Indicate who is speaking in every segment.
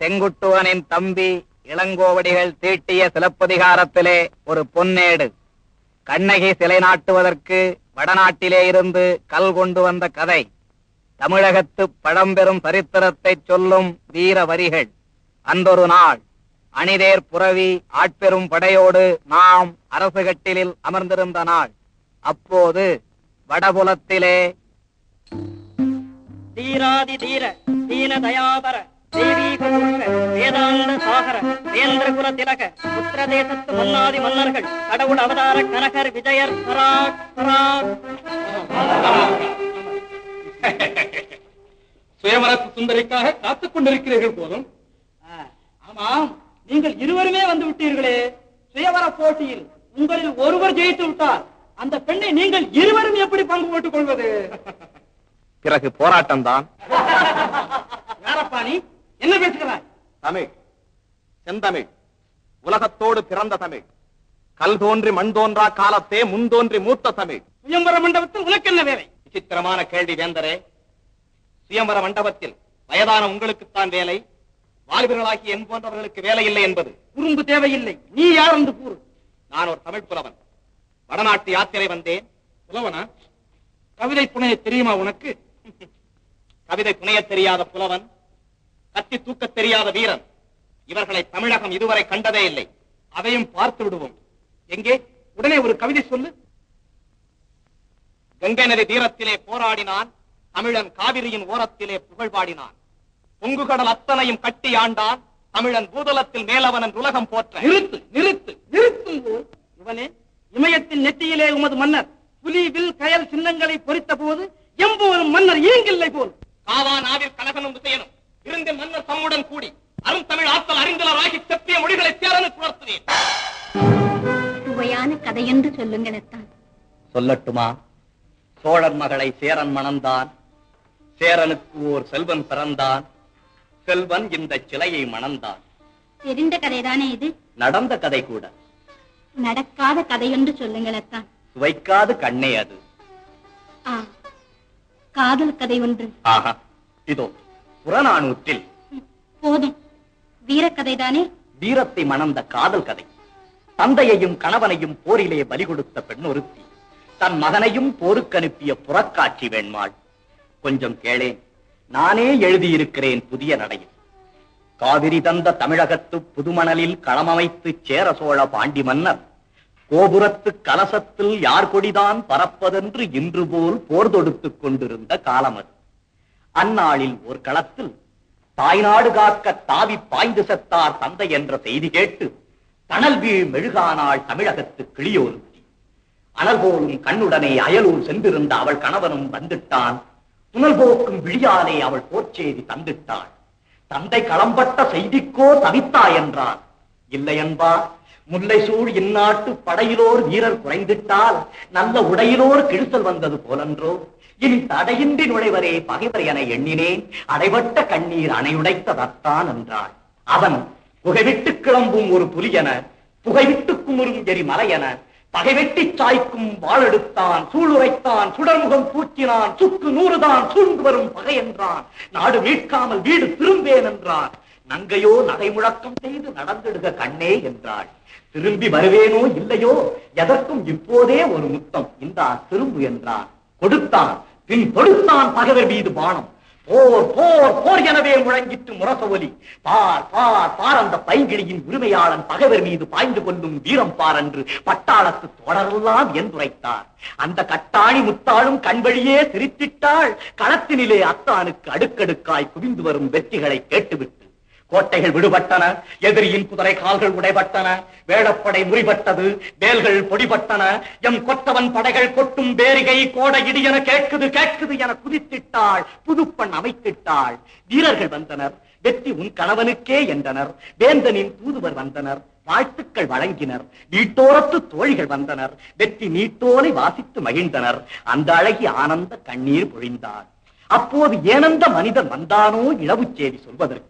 Speaker 1: செங்குட்டுவனின் தம்பி இளங்கோவடிகள் தீட்டிய சிலப்பதிகாரத்திலே ஒரு பொன்னேடு. கண்ணகி சிலை நாட்டுவதற்கு வடநாட்டிலே இருந்து கல் கொண்டு வந்த கதை. தமிழகத்து பழம்பெரும் சரித்திரத்தை சொல்லும் வீர வரிகள். அந்தொரு நாள் அணிதேர் புரவி ஆட்பெரும் படையோடு நாம் அரசு கட்டிலில் அமர்ந்திருந்த நாள். அப்போது வடபுலத்திலே
Speaker 2: தீராதி தீர தீன தயாபர தெய்வீக புருஷ வேதாந்த சாகர வேந்திரகுல திலக உத்தர தேசத்து மன்னாதி மன்னர்கள் கடவுள் அவதார கனகர் விஜயர் சராக் சராக்
Speaker 3: சுயமரத்து சுந்தரிக்காக காத்துக் கொண்டிருக்கிறீர்கள் போதும்
Speaker 2: ஆமாம் நீங்கள் இருவருமே வந்து விட்டீர்களே. சுயவர போட்டியில் உங்களில் ஒருவர் ஜெயித்து விட்டார். அந்த பெண்ணை நீங்கள் இருவரும் எப்படி பங்கு போட்டுக் கொள்வது?
Speaker 1: பிறகு போராட்டம் தான்
Speaker 2: என்ன பேசுகிறாய்
Speaker 1: தமிழ். செந்தமிழ். உலகத்தோடு பிறந்த தமிழ். கல் தோன்றி மண் தோன்றா காலத்தே முன் தோன்றி மூத்த தமிழ்.
Speaker 2: சுயம்பர மண்டபத்தில் உனக்கு என்ன வேலை?
Speaker 1: விசித்திரமான கேள்வி வேந்தரே. சுயம்பர மண்டபத்தில் வயதான உங்களுக்குத்தான் வேலை. வாலிபர்களாகி என் போன்றவர்களுக்கு வேலை இல்லை என்பது.
Speaker 2: குறும்பு தேவையில்லை. நீ யார் என்று கூறு.
Speaker 1: நான் ஒரு தமிழ் புலவன். வடநாட்டு யாத்திரை வந்தேன்.
Speaker 3: புலவனா? கவிதை புனைய தெரியுமா உனக்கு?
Speaker 1: கவிதை புனையத் தெரியாத புலவன். கத்தி தூக்கத் தெரியாத வீரன். இவர்களை தமிழகம் இதுவரை கண்டதே இல்லை.
Speaker 3: அதையும் பார்த்து விடுவோம். எங்கே? உடனே ஒரு கவிதை சொல்லு.
Speaker 1: கங்கை நதி தீரத்திலே போராடினான். தமிழன் காவிரியின் ஓரத்திலே புகழ் பாடினான். பொங்கு கடல் அத்தனையும் கட்டி ஆண்டான். தமிழன் பூதலத்தில் மேலவனன் உலகம் போற்ற.
Speaker 3: நிறுத்து நிறுத்து
Speaker 2: நிறுத்தும் போல் இவனே இமயத்தின் நெற்றியிலே உமது மன்னர். புலி வில் கயல் சின்னங்களை பொறித்த போது எம்புவரும் மன்னர் ஈங்கில்லை போல்.
Speaker 1: காவா நாவில் கனகனும் விசயனும். இருந்த மன்னர் தம்முடன் கூடி அரும் தமிழ் ஆற்றல் அறிந்தலராகி செப்பிய மொழிகளை தேரனுக்கு உணர்த்தினேன்
Speaker 4: சுவையான கதை என்று சொல்லுங்களத்தான்
Speaker 1: சொல்லட்டுமா? சோழன் மகளை சேரன் மணந்தான். சேரனுக்கு ஓர் செல்வன் பிறந்தான். செல்வன் இந்த சிலையை மணந்தான்.
Speaker 4: தெரிந்த கதைதானே இது?
Speaker 1: நடந்த கதை கூட.
Speaker 4: நடக்காத கதை என்று சொல்லுங்களத்தான்
Speaker 1: சுவைக்காது கண்ணே அது.
Speaker 4: ஆ காதல் கதை ஒன்று.
Speaker 1: ஆஹா இதோ. புறநானூற்றில்.
Speaker 4: போதும். வீரக்கதைதானே?
Speaker 1: வீரத்தை மணந்த காதல் கதை. தந்தையையும் கணவனையும் போரிலே பலி கொடுத்த பெண் ஒருத்தி தன் மகனையும் போருக்கு அனுப்பிய புறக்காட்சி வேண்மாள். கொஞ்சம் கேளேன். நானே எழுதியிருக்கிறேன் புதிய நடையில். காவிரி தந்த தமிழகத்து புதுமணலில் களமமைத்து சேர சோழ பாண்டி மன்னர். கோபுரத்து கலசத்தில் யார் கொடிதான் பறப்பதென்று இன்று போல் போர் தொடுத்துக் கொண்டிருந்த காலம் அது அந்நாளில் ஒரு களத்தில் தாய்நாடு காக்க தாவி பாய்ந்து செத்தார் தந்தை என்ற செய்தி கேட்டு தணல் வீழ் மெழுகானாள் தமிழகத்து கிளியோருத்தி. அனல் போலும் கண்ணுடனே அயலூர் சென்றிருந்த அவள் கணவனும் வந்துட்டான். துணல் போக்கும் விழியாலே அவள் போர்ச்செய்தி தந்திட்டாள். தந்தை களம்பட்ட செய்திக்கோ தவித்தா என்றான். இல்லை என்பா முல்லை சூழ் இந்நாட்டு படையிலோர் வீரர் குறைந்திட்டால் நல்ல உடையிலோர் கிழித்தல் வந்தது போலன்றோ. இனி தடையின்றி நுழைவரே பகைவர் என எண்ணினேன். அடைபட்ட கண்ணீர் அணையுடைத்ததத்தான் என்றாள். அவன் புகைவிட்டு கிளம்பும் ஒரு புலியென புகைவிட்டு குமுறும் எரி என பகைவெட்டி சாய்க்கும் வாழெடுத்தான் சூளுரைத்தான் சுடர்முகம் பூச்சினான் சுக்கு நூறுதான் சூழ்ந்து வரும் பகை என்றான். நாடு மீட்காமல் வீடு திரும்பேன் என்றான். நங்கையோ நடைமுழக்கம் செய்து நடந்திடுக கண்ணே என்றாள். திரும்பி வருவேனோ இல்லையோ? எதற்கும் இப்போதே ஒரு முத்தம். இந்தா திரும்பு என்றான். கொடுத்தான். பின் தொடுத்தான் பகைவர் மீது பானம். போர் போர் போர் எனவே முழங்கிட்டு முரச ஒலி பார் பார் பார் அந்த பைங்கிழியின் உரிமையாளன் பகைவர் மீது பாய்ந்து கொள்ளும் வீரம் பார் என்று பட்டாளத்து தொடரெல்லாம் என்றுரைத்தார் அந்த கட்டாணி முத்தாளும் கண்வழியே சிரித்திட்டாள். களத்தினிலே அத்தானுக்கு அடுக்கடுக்காய் குவிந்து வரும் வெற்றிகளை கேட்டுவிட்டு கோட்டைகள் விடுபட்டன எதிரியின் குதிரை கால்கள் உடைபட்டன வேளப்படை முறிபட்டது வேல்கள் பொடிபட்டன எம் கொத்தவன் படைகள் கொட்டும் பேரிகை கோட என கேட்குது கேட்குது என குதித்திட்டாள் புதுப்பண் அமைத்திட்டாள். வீரர்கள் வந்தனர் வெற்றி உன் கணவனுக்கே என்றனர் வேந்தனின் தூதுவர் வந்தனர் வாழ்த்துக்கள் வழங்கினர் வீட்டோரத்து தோழிகள் வந்தனர் வெற்றி நீட்டோலை வாசித்து மகிழ்ந்தனர். அந்த அழகி ஆனந்த கண்ணீர் பொழிந்தார் அப்போது ஏனந்த மனிதன் வந்தானோ இளவு செய்தி சொல்வதற்கு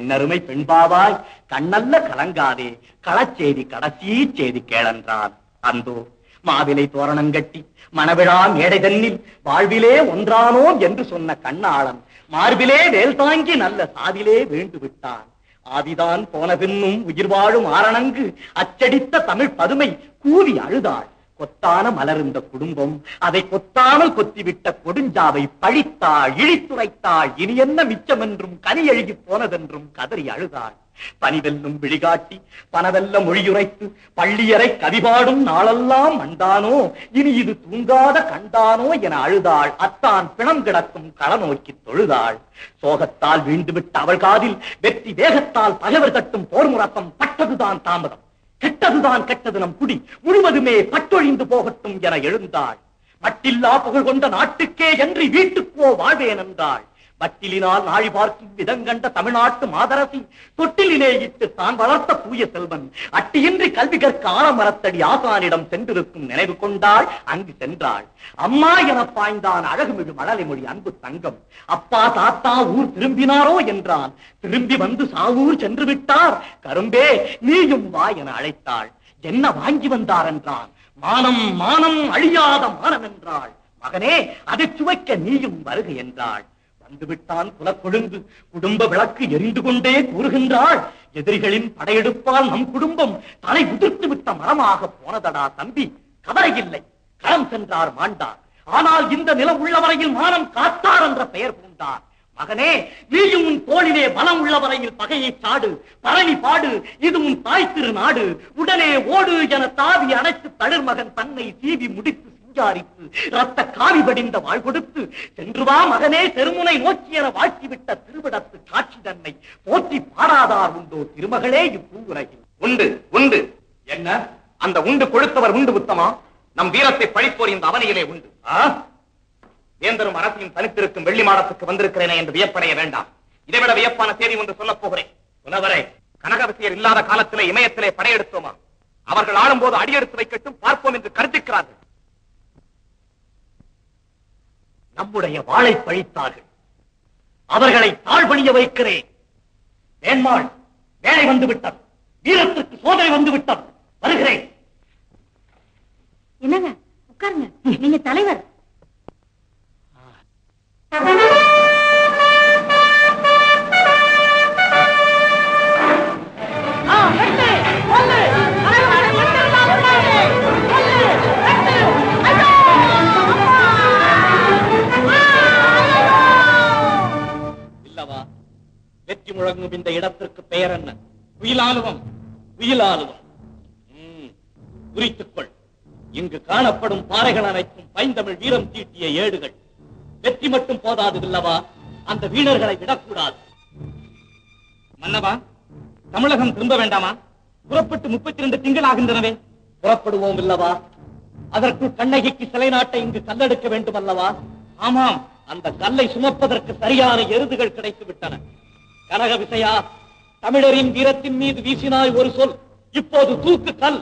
Speaker 1: என்னருமை பெண்பாவாய் கண்ணல்ல கலங்காதே களச்செய்தி கடைசி செய்தி கேளன்றான். அந்தோ மாவிலை தோரணம் கட்டி மணவிழா மேடை தன்னில் வாழ்விலே ஒன்றானோம் என்று சொன்ன கண்ணாளன் மார்பிலே வேல் தாங்கி நல்ல சாதிலே வீண்டு விட்டான் ஆதிதான் போன பின்னும் உயிர் வாழும் ஆரணங்கு அச்சடித்த தமிழ் பதுமை கூவி அழுதாள். கொத்தான மலர்ந்த குடும்பம். அதை கொத்தாமல் கொத்திவிட்ட கொடுஞ்சாவை பழித்தாள் இழித்துரைத்தாள். இனி என்ன மிச்சமென்றும் கனி எழுகி போனதென்றும் கதறி அழுதாள். பனிவெல்லும் விழிகாட்டி பனவெல்ல மொழியுரைத்து பள்ளியரை கதிபாடும் நாளெல்லாம் மண்டானோ? இனி இது தூங்காத கண்டானோ என அழுதாள். அத்தான் பிணம் கிடக்கும் கள நோக்கி தொழுதாள். சோகத்தால் வீண்டுவிட்ட அவள் காதில் வெற்றி வேகத்தால் பகைவர் தட்டும் போர் முழக்கம் பட்டதுதான் தாமதம். கெட்டதுதான் கெட்டது நம் குடி முழுவதுமே பட்டொழிந்து போகட்டும் என எழுந்தாள். மட்டில்லா புகழ் கொண்ட நாட்டுக்கே என்று வீட்டுக்கோ வாழ்வேன் என்றாள். வட்டிலினால் நாழி பார்க்கும் விதங்கண்ட தமிழ்நாட்டு மாதரசி தொட்டிலிலே இட்டு தான் வளர்த்த தூய செல்வன். அட்டியின்றி கல்வி கற்க ஆலமரத்தடி ஆசானிடம் சென்றிருக்கும் நினைவு கொண்டாள் அங்கு சென்றாள். அம்மா என பாய்ந்தான் அழகுமிகு மழலை மொழி அன்பு தங்கம். அப்பா தாத்தா ஊர் திரும்பினாரோ என்றான். திரும்பி வந்து சாவூர் சென்று விட்டார் கரும்பே நீயும் வா என அழைத்தாள். என்ன வாங்கி வந்தார் என்றான். மானம் மானம் அழியாத மானம் என்றாள். மகனே அதை சுவைக்க நீயும் வருக என்றாள். வந்துவிட்டான் குலக்கொழுந்து குடும்ப விளக்கு எரிந்து கொண்டே கூறுகின்றாள். எதிரிகளின் படையெடுப்பால் நம் குடும்பம் தலை உதிர்த்து விட்ட மரமாக போனதடா தம்பி. கவலை இல்லை. களம் சென்றார் மாண்டார். ஆனால் இந்த நிலம் உள்ளவரையில் மானம் காத்தார் என்ற பெயர் பூண்டார் மகனே நீயும் உன் தோளிலே பலம் உள்ளவரையில் பகையை சாடு. பரணி பாடு. இது உன் தாய் திரு நாடு. உடனே ஓடு என தாவி அணைத்து தளிர் மகன் தன்னை சீவி முடித்து சிங்காரித்து ரத்த காவி படிந்த வாழ் கொடுத்து சென்று வா மகனே தெருமுனை நோக்கி என வாழ்த்திவிட்ட திருவிடத்து காட்சி தன்னை போற்றி பாடாதார் உண்டோ திருமகளே இப்பூவுலகில். உண்டு உண்டு. என்ன? அந்த உண்டு கொழுத்தவர் உண்டு உத்தமா? நம் வீரத்தை பழிப்போர் இந்த அவனியிலே உண்டு? வேந்தரும் அரசியும் தனித்திருக்கும் வெள்ளி மாடத்துக்கு வந்திருக்கிறேனே என்று வியப்படைய வேண்டாம். இதைவிட வியப்பான செய்தி ஒன்று சொல்லப் போகிறேன். புலவரே கனகவசியர் இல்லாத காலத்திலே இமயத்திலே படையெடுத்தோமா? அவர்கள் ஆளும்போது அடியெடுத்து வைக்கட்டும் பார்ப்போம் என்று கருதிக்கிறார்கள் நம்முடைய வாழை பழித்தார்கள். அவர்களை தாழ்பணிய வைக்கிறேன். வேண்மாள் வேலை வந்துவிட்டது. வீரத்திற்கு சோதனை வந்துவிட்டது. வருகிறேன்.
Speaker 4: என்னங்க? உட்காருங்க. நீங்க தலைவர்.
Speaker 1: வெற்றி இந்த இடத்திற்கு பெயர் என்ன? உயிலாலுவம் உயிலாலுவம் குறித்துக்கொள். இங்கு காணப்படும் பாறைகள் அனைத்தும் பைந்தமிழ் வீரம் தீட்டிய ஏடுகள். வெற்றி மட்டும் போதாது இல்லவா அந்த வீரர்களை விடக்கூடாது. மன்னவா தமிழகம் திரும்ப வேண்டாமா? புறப்பட்டு முப்பத்தி ரெண்டு திங்கள் ஆகின்றனவே. புறப்படுவோம் இல்லவா? அதற்குள் கண்ணகிக்கு சிலை நாட்டை இங்கு கல்லெடுக்க வேண்டும் அல்லவா ஆமாம் அந்த கல்லை சுமப்பதற்கு சரியான எருதுகள் கிடைத்து விட்டன கனக விசையா தமிழரின் வீரத்தின் மீது வீசினாய் ஒரு சொல் இப்போது தூக்கு கல்.